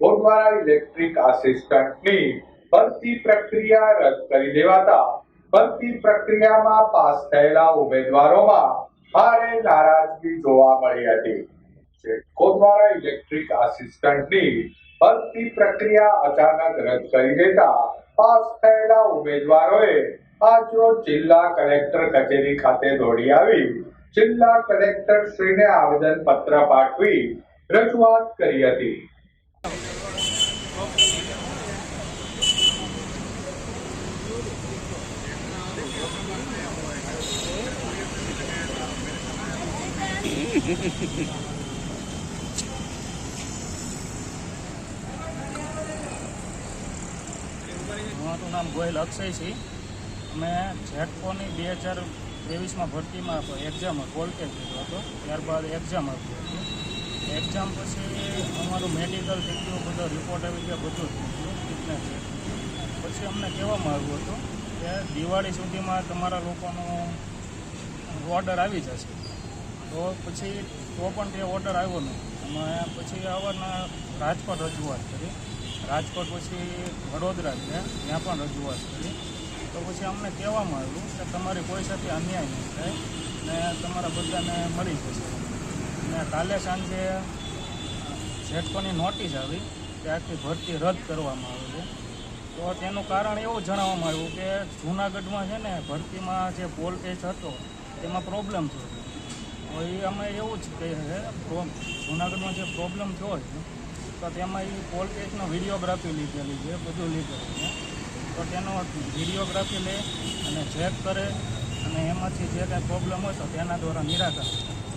ગોધવારા electric આસિસ્ટન્ટની ભરતી પ્રક્રિયા રદ કરી દેવાતા. ભરતી પ્રક્રિયામાં પાસ થયેલા ઉમેદવારોમાં ભારે નારાજગી જોવા મળી હતી. જે ઇલેક્ટ્રિક આસિસ્ટન્ટની ભરતી પ્રક્રિયા અચાનક રદ કરી દેતા પાસ થયેલા ઉમેદવારોએ આજરોજ જિલ્લા કલેક્ટર કચેરી ખાતે દોડી આવી. જિલ્લા કલેક્ટર શ્રીને આવેદન પત્ર પાઠવી રજૂઆત કરી હતી. મારું નામ ગોયલ અક્ષય છે. અમે જેટકોની બે હજાર ત્રેવીસમાં ભરતીમાં એક્ઝામ કોલટેક લીધો હતો. ત્યારબાદ એક્ઝામ આપી હતી. એક્ઝામ પછી અમારું મેડિકલ થઈ બધો રિપોર્ટ આવી ગયો, બધું થઈ ગયું. પછી અમને કહેવામાં આવ્યું હતું કે દિવાળી સુધીમાં તમારા લોકોનો ઓર્ડર આવી જશે. તો પછી તો પણ તે ઓર્ડર આવ્યો નહીં. અમે પછી આવવાના રાજકોટ રજૂઆત કરી. રાજકોટ પછી વડોદરા છે, ત્યાં પણ રજૂઆત કરી. તો પછી અમને કહેવામાં આવ્યું કે તમારી કોઈ સાથે અન્યાય નહીં થાય ને તમારા બધાને મળી જશે. ને કાલે સાંજે ઝેટકોની નોટિસ આવી કે આખી ભરતી રદ કરવામાં આવે છે. તો તેનું કારણ એવું જણાવવામાં આવ્યું કે જૂનાગઢમાં છે ને ભરતીમાં જે ટેસ્ટ હતો, તેમાં પ્રોબ્લેમ થયો. એ અમે એવું જ કહીએ છે જૂનાગઢમાં જે પ્રોબ્લેમ થયો છે, તો તેમાં એ પોલ વિડીયોગ્રાફી લીધેલી છે, બધું લીધેલું છે તો તેનો વિડીયોગ્રાફી લે અને ચેક કરે અને એમાંથી જે કાંઈ પ્રોબ્લેમ હોય તો તેના દ્વારા નિરાકરણ કરે.